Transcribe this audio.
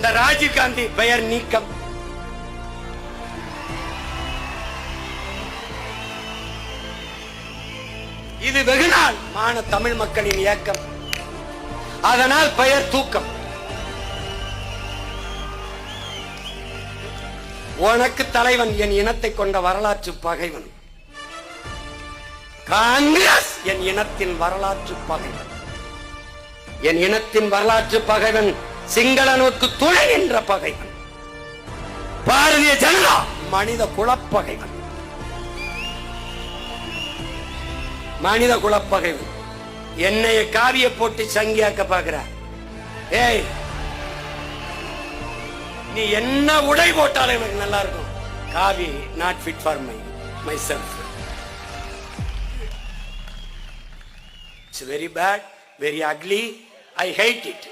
இந்த ராஜீவ் காந்தி பெயர் நீக்கம். இது வெகுநாள் மான தமிழ் மக்களின் இயக்கம். அதனால் பெயர் தூக்கம். உனக்கு தலைவன் என் இனத்தை கொண்ட வரலாற்று பகைவன். காங்கிரஸ் என் இனத்தின் வரலாற்று பகைவன். என் இனத்தின் வரலாற்று பகைவன் சிங்களனுக்கு துணை என்ற பகைவன். பாரதிய ஜனதா மனித குலப்பகைவன். மனித குலப்பகைவன். என்னைய காவிய போட்டு சங்கியாக்க பாக்குற. ஏய் நீ என்ன உடை போட்டாலும் எனக்கு நல்லா இருக்கும் காவி not fit for my myself it's very bad very ugly I hate it